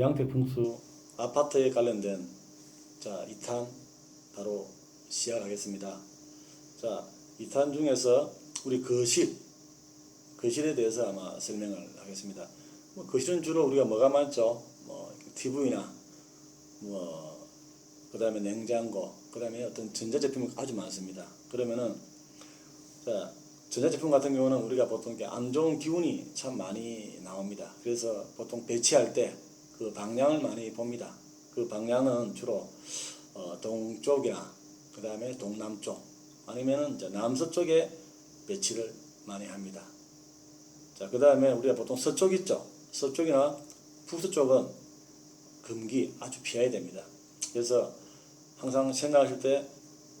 양태 풍수 아파트에 관련된 자 2탄 바로 시작하겠습니다. 자 2탄 중에서 우리 거실 거실에 대해서 아마 설명을 하겠습니다. 뭐 거실은 주로 우리가 뭐가 많죠? 뭐 TV나 뭐 그다음에 냉장고, 그다음에 어떤 전자제품이 아주 많습니다. 그러면은 자 전자제품 같은 경우는 우리가 보통 안 좋은 기운이 참 많이 나옵니다. 그래서 보통 배치할 때 그 방향을 많이 봅니다. 그 방향은 주로 어, 동쪽이나 그 다음에 동남쪽 아니면은 이제 남서쪽에 배치를 많이 합니다. 자, 그 다음에 우리가 보통 서쪽 있죠. 서쪽이나 북서쪽은 금기 아주 피해야 됩니다. 그래서 항상 생각하실 때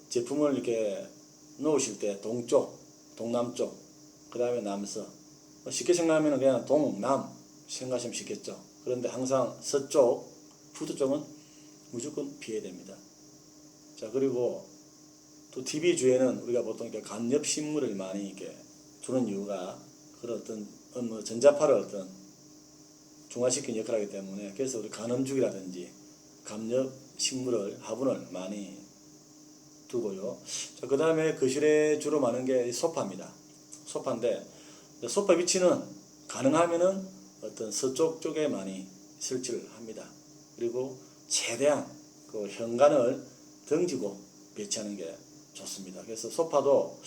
제품을 이렇게 놓으실 때 동쪽, 동남쪽, 그 다음에 남서. 뭐 쉽게 생각하면 그냥 동남 생각하시면 쉽겠죠. 그런데 항상 서쪽, 북서쪽은 무조건 피해야 됩니다. 자, 그리고 또 TV 주에는 우리가 보통 이렇게 간접 식물을 많이 이렇게 두는 이유가 그런 어떤 어, 뭐 전자파를 어떤 중화시키는 역할을 하기 때문에 그래서 우리 간음죽이라든지 간접 식물을 화분을 많이 두고요. 자, 그 다음에 거실에 주로 많은 게 소파입니다. 소파인데 소파 위치는 가능하면은 어떤 서쪽 쪽에 많이 설치를 합니다. 그리고 최대한 그 현관을 등지고 배치하는 게 좋습니다. 그래서 소파도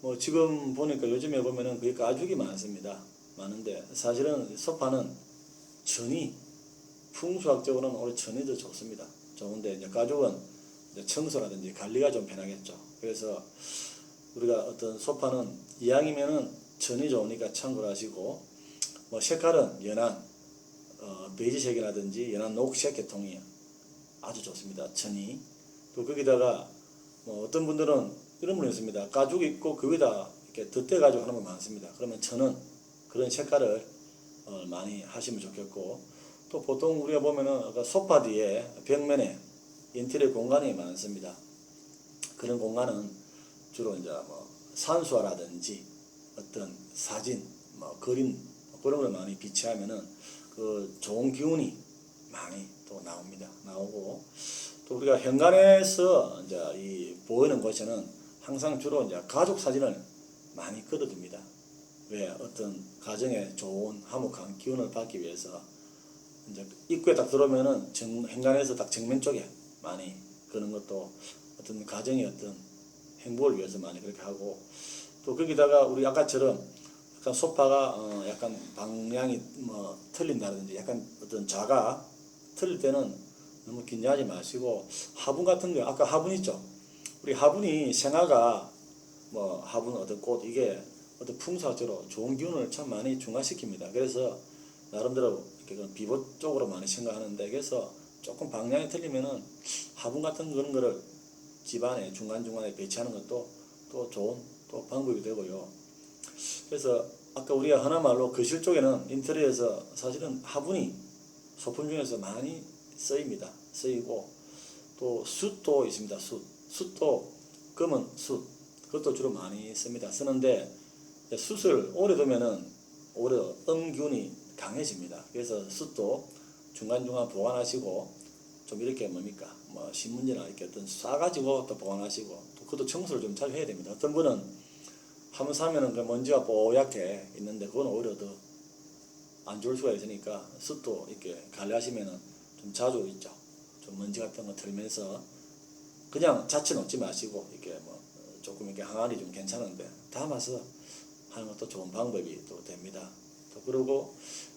뭐 지금 보니까 요즘에 보면은 그게 가죽이 많습니다. 많은데 사실은 소파는 천이 풍수학적으로는 오히려 천이 더 좋습니다. 좋은데 이제 가죽은 이제 청소라든지 관리가 좀 편하겠죠. 그래서 우리가 어떤 소파는 이왕이면은 천이 좋으니까 참고를 하시고 뭐 색깔은 연한 어, 베이지색이라든지 연한 녹색 계통이 아주 좋습니다. 천이 또 거기다가 뭐 어떤 분들은 이런 분이 있습니다. 가죽 있고 그 위에다 이렇게 덧대 가지고 하는 분 많습니다. 그러면 저는 그런 색깔을 어, 많이 하시면 좋겠고 또 보통 우리가 보면은 소파 뒤에 벽면에 인테리어 공간이 많습니다. 그런 공간은 주로 이제 뭐 산수화라든지 어떤 사진, 뭐 그림 그런 걸 많이 비치하면은 그 좋은 기운이 많이 또 나옵니다. 나오고 또 우리가 현관에서 이제 이 보이는 곳에는 항상 주로 이제 가족 사진을 많이 걸어둡니다. 왜 어떤 가정에 좋은 화목한 기운을 받기 위해서 이제 입구에 딱 들어오면은 정, 현관에서 딱 정면 쪽에 많이 그런 것도 어떤 가정의 어떤 행복을 위해서 많이 그렇게 하고 또 거기다가 우리 아까처럼 약간 소파가 어 약간 방향이 뭐 틀린다든지 약간 어떤 자가 틀릴 때는 너무 긴장하지 마시고 화분 같은 거 아까 화분 있죠 우리 화분이 생화가 뭐 화분 어떤 꽃 이게 어떤 풍사적으로 좋은 기운을 참 많이 중화시킵니다 그래서 나름대로 이렇게 그 비보 쪽으로 많이 생각하는데 그래서 조금 방향이 틀리면은 화분 같은 그런 거를 집안에 중간중간에 배치하는 것도 또 좋은 또 방법이 되고요. 그래서 아까 우리가 흔한 말로 거실 쪽에는 인테리어에서 사실은 화분이 소품 중에서 많이 쓰입니다. 쓰이고 또 숯도 있습니다. 숯. 숯도 검은 숯. 그것도 주로 많이 씁니다. 쓰는데 숯을 오래 두면은 오히려 음균이 강해집니다. 그래서 숯도 중간중간 보관하시고 좀 이렇게 뭡니까 뭐 신문지나 이렇게 어떤 싸가지고 또 보관하시고 또 그것도 청소를 좀잘 해야 됩니다. 어떤 분은 한번 사면은 그 먼지가 뽀얗게 있는데 그건 오히려 더 안 좋을 수가 있으니까 숯도 이렇게 관리하시면은 좀 자주 있죠. 좀 먼지 같은 거 털면서 그냥 자체 놓지 마시고 이렇게 뭐 조금 이렇게 항아리 좀 괜찮은데 담아서 하는 것도 좋은 방법이 또 됩니다. 또 그리고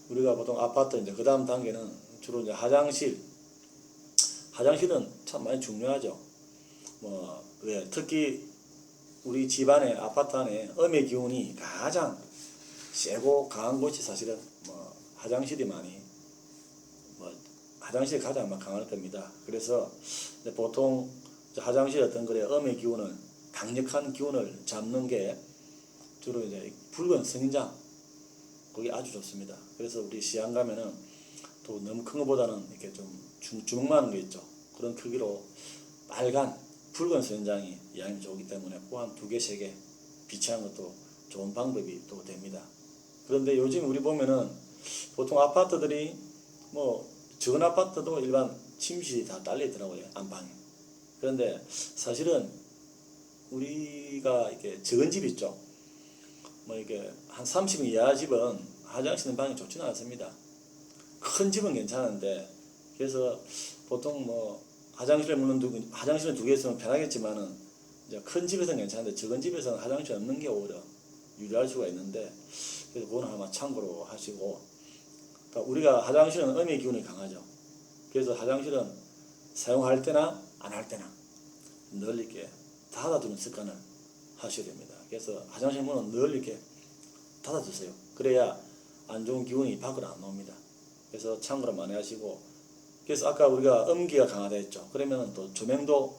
우리가 보통 아파트 이제 그 다음 단계는 주로 이제 화장실 화장실은 참 많이 중요하죠. 뭐 왜 특히 우리 집안에 아파트 안에 음의 기운이 가장 세고 강한 곳이 사실은 뭐 화장실이 많이 뭐 화장실이 가장 아마 강할 겁니다. 그래서 보통 화장실 어떤 거래 음의 기운을 강력한 기운을 잡는 게 주로 이제 붉은 성인장 그게 아주 좋습니다. 그래서 우리 시장 가면은 또 너무 큰 것보다는 이렇게 좀 주- 주먹만한 거 있죠. 그런 크기로 빨간 붉은 선장이 양이 좋기 때문에 꼭한두 개, 세 개 비치하는 것도 좋은 방법이 또 됩니다. 그런데 요즘 우리 보면은 보통 아파트들이 뭐 적은 아파트도 일반 침실이 다 딸려 있더라고요 안방에. 그런데 사실은 우리가 이렇게 적은 집 있죠. 뭐 이게 한 30인 이하 집은 화장실 있는 방이 좋지는 않습니다. 큰 집은 괜찮은데 그래서 보통 뭐 화장실에 물론 두 화장실은 두 개 있으면 편하겠지만은 이제 큰 집에서는 괜찮은데 적은 집에서는 화장실 없는 게 오히려 유리할 수가 있는데 그래서 그거는 아마 참고로 하시고 그러니까 우리가 화장실은 음의 기운이 강하죠. 그래서 화장실은 사용할 때나 안 할 때나 늘 이렇게 닫아두는 습관을 하셔야 됩니다. 그래서 화장실 문은 늘 이렇게 닫아두세요. 그래야 안 좋은 기운이 밖으로 안 나옵니다. 그래서 참고로 많이 하시고 그래서 아까 우리가 음기가 강하다 했죠. 그러면 또 조명도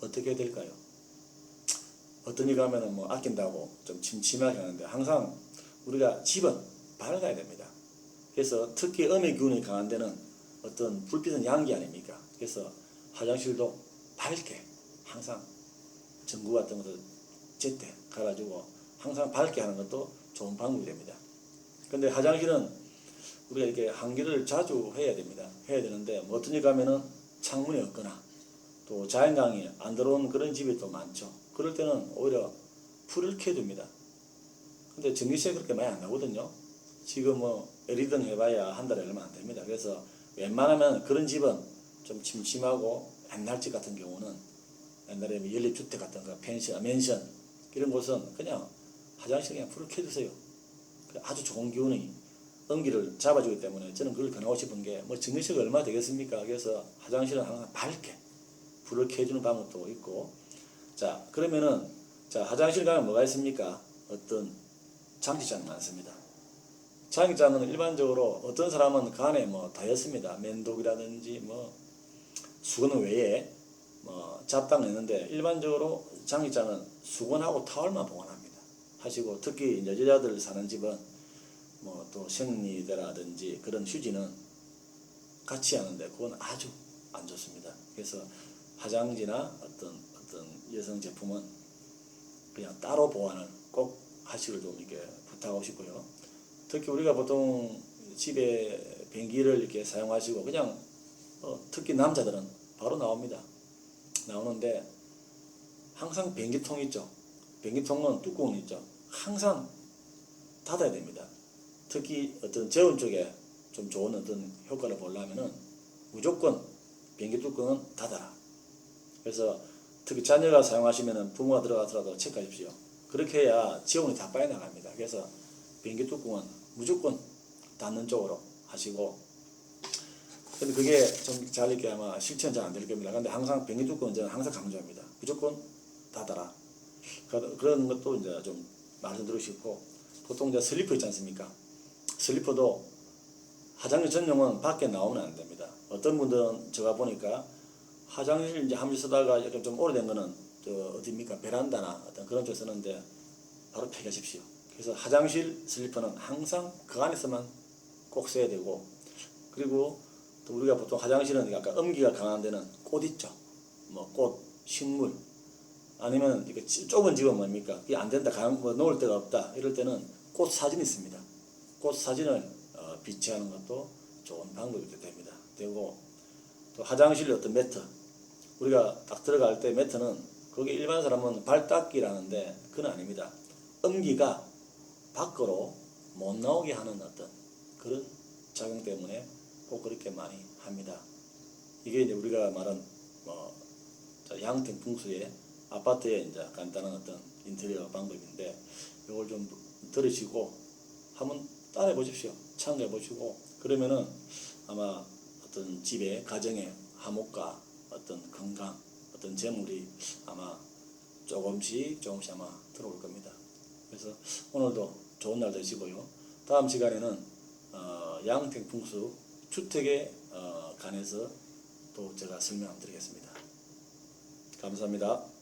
어떻게 될까요? 어떤 일 가면은 뭐 아낀다고 좀 침침하게 하는데 항상 우리가 집은 밝아야 됩니다. 그래서 특히 음의 기운이 강한 데는 어떤 불빛은 양기 아닙니까? 그래서 화장실도 밝게 항상 전구 같은 것도 제때 갈아주고 항상 밝게 하는 것도 좋은 방법이 됩니다. 근데 화장실은 우리가 이렇게 환기를 자주 해야 됩니다. 해야 되는데 뭐 어떤 일 가면은 창문이 없거나 또 자연광이 안 들어오는 그런 집이 또 많죠. 그럴 때는 오히려 불을 켜둡니다. 근데 전기세 그렇게 많이 안 나거든요. 지금 뭐 LED 해봐야 한 달에 얼마 안 됩니다. 그래서 웬만하면 그런 집은 좀 침침하고 옛날 집 같은 경우는 옛날에 뭐 연립주택 같은 거 펜션, 맨션 이런 곳은 그냥 화장실 그냥 불을 켜두세요. 그 아주 좋은 기운이 음기를 잡아주기 때문에 저는 그걸 권하고 싶은 게뭐 전기세가 얼마 되겠습니까? 그래서 화장실은 항상 밝게 불을 켜주는 방법도 있고 자 그러면은 자 화장실 가면 뭐가 있습니까? 어떤 장기장이 많습니다. 장기장은 일반적으로 어떤 사람은 간에 뭐 다였습니다. 면독이라든지 뭐 수건 외에 뭐 잡당 있는데 일반적으로 장기장은 수건하고 타월만 보관합니다. 하시고 특히 여자들 사는 집은 뭐 또 생리대라든지 그런 휴지는 같이 하는데 그건 아주 안 좋습니다. 그래서 화장지나 어떤 어떤 여성 제품은 그냥 따로 보관을 꼭 하시길 좀 이렇게 부탁하고 싶고요. 특히 우리가 보통 집에 변기를 이렇게 사용하시고 그냥 어, 특히 남자들은 바로 나옵니다. 나오는데 항상 변기통 있죠. 변기통은 뚜껑 있죠. 항상 닫아야 됩니다. 특히 어떤 재원 쪽에 좀 좋은 어떤 효과를 보려면은 무조건 변기 뚜껑은 닫아라. 그래서 특히 자녀가 사용하시면은 부모가 들어가더라도 체크하십시오. 그렇게 해야 지원이 다 빠져나갑니다. 그래서 변기 뚜껑은 무조건 닫는 쪽으로 하시고 근데 그게 좀 잘 이렇게 아마 실천 잘 안 될 겁니다. 근데 항상 변기 뚜껑은 저는 항상 강조합니다. 무조건 닫아라. 그- 그런 것도 이제 좀 말씀드리고 싶고 보통 이제 슬리퍼 있지 않습니까? 슬리퍼도 화장실 전용은 밖에 나오면 안 됩니다. 어떤 분들은 제가 보니까 화장실 이제 한번 쓰다가 약간 좀 오래된 거는 저 어디입니까 베란다나 어떤 그런 쪽 쓰는데 바로 폐기하십시오. 그래서 화장실 슬리퍼는 항상 그 안에서만 꼭 써야 되고 그리고 또 우리가 보통 화장실은 약간 음기가 강한 데는 꽃 있죠. 뭐 꽃, 식물 아니면 이렇게 찌- 좁은 집은 뭡니까? 그게 안 된다, 강, 뭐 놓을 데가 없다 이럴 때는 꽃 사진 있습니다. 꽃 사진을 어, 비치하는 것도 좋은 방법이 됩니다. 되고 또 화장실 어떤 매트 우리가 딱 들어갈 때 매트는 거기 일반 사람은 발 닦기라는데 그건 아닙니다. 음기가 밖으로 못 나오게 하는 어떤 그런 작용 때문에 꼭 그렇게 많이 합니다. 이게 이제 우리가 말한 뭐 자, 양평 풍수의 아파트의 이제 간단한 어떤 인테리어 방법인데 이걸 좀 들으시고 한번 따라해 보십시오. 참고해 보시고 그러면은 아마 어떤 집의 가정의 화목과 어떤 건강, 어떤 재물이 아마 조금씩 조금씩 아마 들어올 겁니다. 그래서 오늘도 좋은 날 되시고요. 다음 시간에는 어, 양평 풍수 주택에 어, 관해서 또 제가 설명 드리겠습니다. 감사합니다.